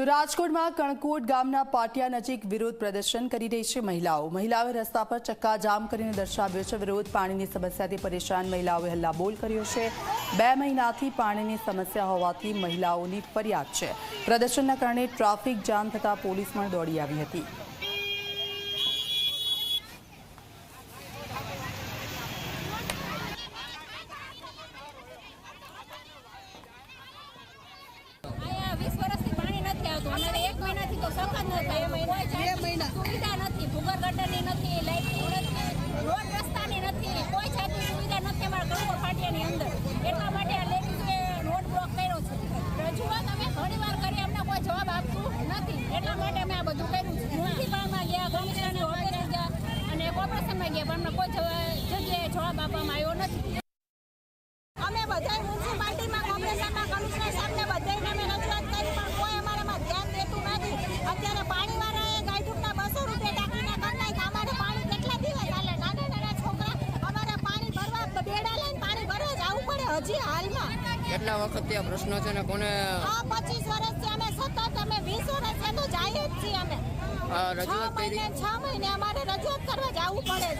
તો રાજકોટમાં કણકોટ ગામના પાટિયા નજીક વિરોધ પ્રદર્શન કરી રહી છે મહિલાઓ. મહિલાઓએ રસ્તા પર ચક્કા જામ કરીને દર્શાવ્યો છે, વિરોધ પાણીની સમસ્યાથી પરેશાન મહિલાઓએ હલ્લાબોલ કર્યો છે. બે મહિનાથી પાણીની સમસ્યા હોવાથી મહિલાઓની ફરિયાદ છે. પ્રદર્શનના કારણે ટ્રાફિક જામ થતાં પોલીસ પણ દોડી આવી હતી અહીંયા વીસ વર્ષથી પાણી નથી આવતું અમારે એક મહિનાથી તો સખત ન થાય. કોઈ જાતની સુવિધા નથી ભૂગર ગટરની નથી. લાઇટની નથી રોડ રસ્તાની નથી. કોઈ જાતની સુવિધા નથી અમારા ગણકો ફાટિયાની અંદર. એટલા માટે આ લેડીઝે રોડ બ્લોક કર્યો છે. રજૂઆત અમે ઘણીવાર કરી અમને કોઈ જવાબ આપતું નથી. એટલા માટે અમે આ બધું કર્યું છે. મ્યુનિસિપાલમાં ગયા કમિશનરની ઓફિસે ગયા અને કોર્પોરેશનમાં ગયા પણ અમને કોઈ જગ્યાએ જવાબ આપવામાં આવ્યો નથી. અમે બધા મ્યુનિસિપાલિટીમાં કોર્પોરેશનમાં કમિશનર સાહેબને બધાયને અમે રજૂઆત કરી પણ કોઈ અમારામાં ધ્યાન દેતું નથી અત્યારે પાણીવાળાએ ગાયઠુકના બસો રૂપિયા ટાંકીના કરી નાખ્યા અમારે પાણી કેટલા દિવસ હાલે નાના નાના છોકરા અમારે પાણી ભરવા બેડા લઈને પાણી ભરવા જવું પડે હજી હાલમાં. કેટલા વખતથી આ પ્રશ્ન છે ને કોને આ પચીસ વર્ષથી અમે સતત અમે વીસ વર્ષથી તો જઈએ જ છીએ અમે. રજૂઆત કરી મહિને છ મહિને અમારે રજૂઆત કરવા જવું પડે